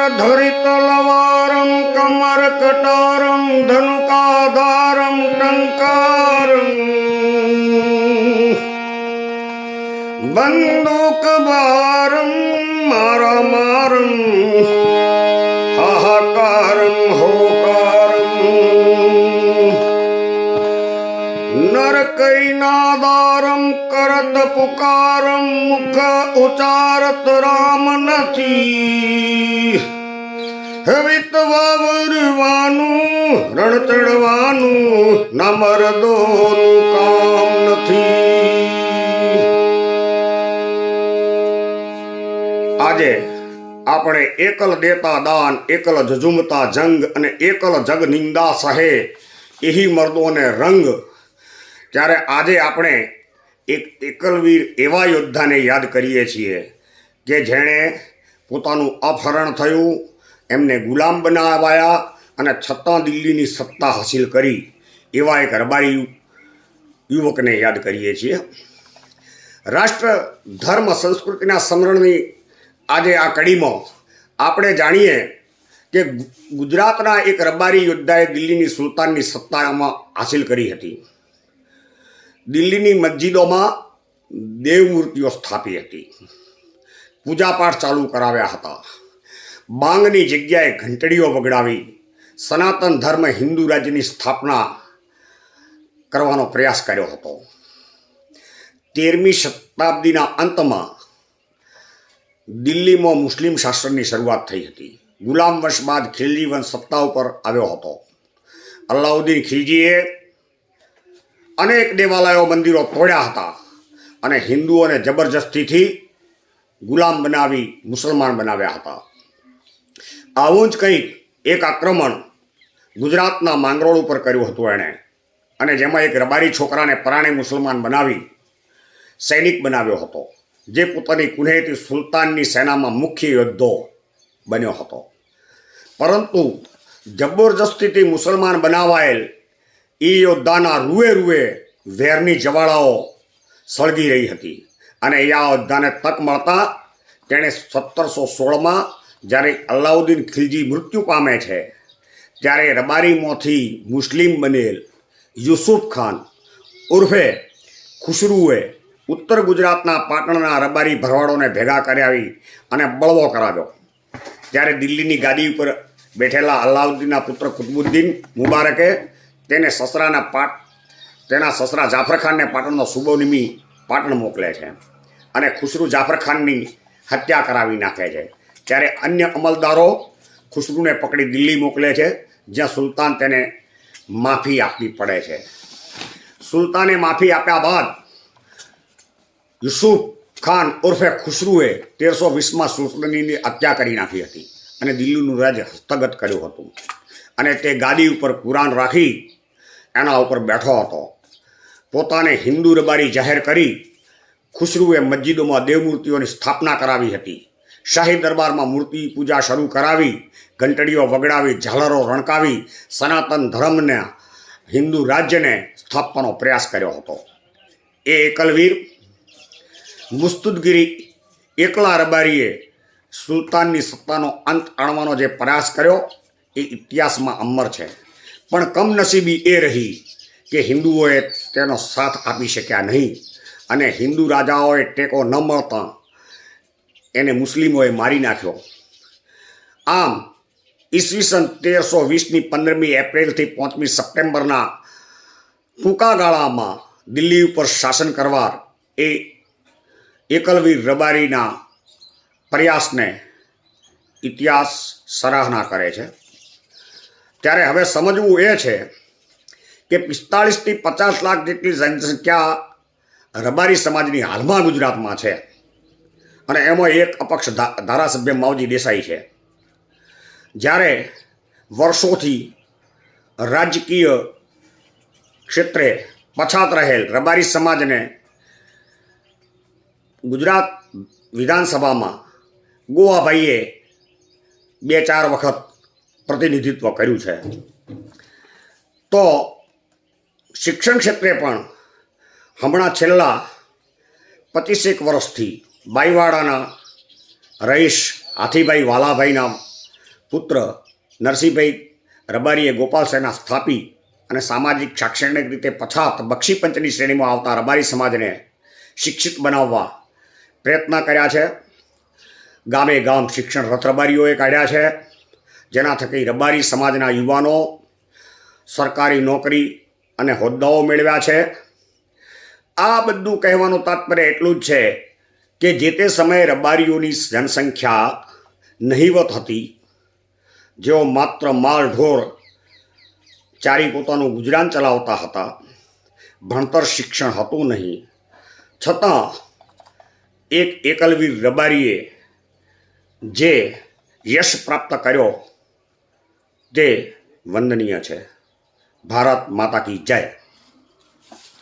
ધરિત લવારમ કમર કટારમ ધનુકાધારમ ટંકારમ બંદૂક ભારમ મારા મારમ હાહાકારમ હો નરકૈનાદારમ કરત પુકારમ મુખ ઉચારત રામ નથી હવિત વાવરવાનું રણ ચડવાનું ના મરદોનું કામ નથી આજે આપણે એકલ દેતા દાન, એકલ જજુમતા જંગ અને એકલ જગ નિંદા સહે, એહી મર્દોને રંગ ત્યારે આજે આપણે એક એકલવીર એવા યોદ્ધાને યાદ કરીએ છીએ કે જેણે પોતાનું અપહરણ થયું, એમને ગુલામ બનાવાયા અને છતાં દિલ્હીની સત્તા હાસિલ કરી. એવા એક રબારી યુવકને યાદ કરીએ છીએ. રાષ્ટ્ર, ધર્મ, સંસ્કૃતિના સમરણની આજે આ કડીમાં આપણે જાણીએ કે ગુજરાતના એક રબારી યોદ્ધાએ દિલ્હીની સુલતાનની સત્તામાં હાસિલ કરી હતી. દિલ્હીની મસ્જિદોમાં દેવમૂર્તિઓ સ્થાપી હતી. પૂજાપાઠ ચાલુ કરાવ્યા હતા. બાંગની જગ્યાએ ઘંટડીઓ વગડાવી સનાતન ધર્મ હિન્દુ રાજ્યની સ્થાપના કરવાનો પ્રયાસ કર્યો હતો. તેરમી શતાબ્દીના અંતમાં દિલ્હીમાં મુસ્લિમ શાસનની શરૂઆત થઈ હતી. ગુલામ વંશ બાદ ખિલજી વંશ સત્તા ઉપર આવ્યો હતો. અલ્લાઉદ્દીન ખિલજીએ અનેક દેવાલયો મંદિરો તોડ્યા હતા અને હિન્દુઓને જબરજસ્તીથી ગુલામ બનાવી, મુસલમાન બનાવ્યા હતા. આવું જ કંઈક એક આક્રમણ ગુજરાતના માંગરોળ ઉપર કર્યું હતું એણે. અને જેમાં એક રબારી છોકરાને પરાણે મુસલમાન બનાવી સૈનિક બનાવ્યો હતો, જે પોતાની કુનેતી સુલતાનની સેનામાં મુખ્ય યોદ્ધો બન્યો હતો. પરંતુ જબરજસ્તીથી મુસલમાન બનાવાયેલ એ યોદ્ધાના રૂએ રૂએ વેરની જવાળાઓ સળગી રહી હતી. અને એ આ યોદ્ધાને તક મળતા તેણે સત્તરસો સોળમાં જ્યારે અલાઉદ્દીન ખિલજી મૃત્યુ પામે છે, ત્યારે રબારીમાંથી મુસ્લિમ બનેલ યુસુફ ખાન ઉર્ફે ખુશરુએ ઉત્તર ગુજરાતના પાટણના રબારી ભરવાડોને ભેગા કરાવી અને બળવો કરાવ્યો. ત્યારે દિલ્હીની ગાદી ઉપર બેઠેલા અલાઉદ્દીનના પુત્ર કુતબુદ્દીન મુબારકે તેને સસરાના પાટ, તેના સસરા જાફરખાનને પાટણનો સુબો નિમી પાટણ મોકલે છે. અને ખુસરુ જાફરખાનની હત્યા કરાવી નાખે છે. ત્યારે અન્ય અમલદારો ખુસરુને પકડી દિલ્હી મોકલે છે, જ્યાં સુલતાન તેને માફી આપવી પડે છે. સુલતાને માફી આપ્યા બાદ યુસુફ ખાન ઉર્ફે ખુસરુએ તેરસો વીસમાં સુલતાનીની હત્યા કરી નાખી હતી અને દિલ્હીનું રાજ્ય હસ્તગત કર્યું હતું. અને તે ગાદી ઉપર કુરાન રાખી એના ઉપર બેઠો હતો. પોતાને હિન્દુ રબારી જાહેર કરી ખુસરુએ મસ્જિદોમાં દેવમૂર્તિઓની સ્થાપના કરાવી હતી. શાહી દરબારમાં મૂર્તિ પૂજા શરૂ કરાવી, ઘંટડીઓ વગડાવી, ઝાલરો રણકાવી, સનાતન ધર્મને હિન્દુ રાજ્યને સ્થાપવાનો પ્રયાસ કર્યો હતો. એ એકલવીર મુસ્તુદગીરી એકલા રબારીએ સુલતાનની સત્તાનો અંત આણવાનો જે પ્રયાસ કર્યો, એ ઇતિહાસમાં અમર છે. પણ કમનસીબી એ રહી કે હિન્દુઓએ તેનો સાથ આપી શક્યા નહીં. અને હિન્દુ રાજાઓએ ટેકો ન મળતા એને મુસ્લિમોએ મારી નાખ્યો. આમ, ઈસવીસન તેરસો વીસની પંદરમી એપ્રિલથી પાંચમી સપ્ટેમ્બરના ટૂંકા ગાળામાં દિલ્હી ઉપર શાસન કરવા એ એકલવીર રબારીના પ્રયાસને ઇતિહાસ સરાહના કરે છે. ત્યારે હવે સમજવું એ છે કે પિસ્તાળીસથી પચાસ લાખ જેટલી જનસંખ્યા રબારી સમાજની હાલમાં ગુજરાતમાં છે. અને એમાં એક અપક્ષ ધારાસભ્ય માવજી દેસાઈ છે. જ્યારે વર્ષોથી રાજકીય ક્ષેત્રે પછાત રહેલ રબારી સમાજને ગુજરાત વિધાનસભામાં ગોવાભાઈએ બે ચાર વખત પ્રતિનિધિત્વ કર્યું છે. તો શિક્ષણ ક્ષેત્રે પણ હમણાં છેલ્લા પચીસેક વર્ષથી બાઈવાડાના રહીશ હાથીભાઈ વાલાભાઈના પુત્ર નરસિંહભાઈ રબારીએ ગોપાલ સેના સ્થાપી અને સામાજિક શૈક્ષણિક રીતે પછાત બક્ષીપંચની શ્રેણીમાં આવતા રબારી સમાજને શિક્ષિત બનાવવા પ્રયત્ન કર્યા છે. ગામે ગામ શિક્ષણ રથ રબારીઓએ કાઢ્યા છે. જેના થકી રબારી સમાજના યુવાનો સરકારી નોકરી અને હોદ્દાઓ મેળવ્યા છે. આ બધું કહેવાનું તાત્પર્ય એટલું જ છે કે જે તે સમયે રબારીઓની જનસંખ્યા નહીવત હતી. જેઓ માત્ર માલ ઢોર ચારી પોતાનું ગુજરાન ચલાવતા હતા. ભણતર શિક્ષણ હતું નહીં. છતાં એક એકલવીર રબારીએ જે યશ પ્રાપ્ત કર્યો તે વંદનીય છે. ભારત માતા કી જય.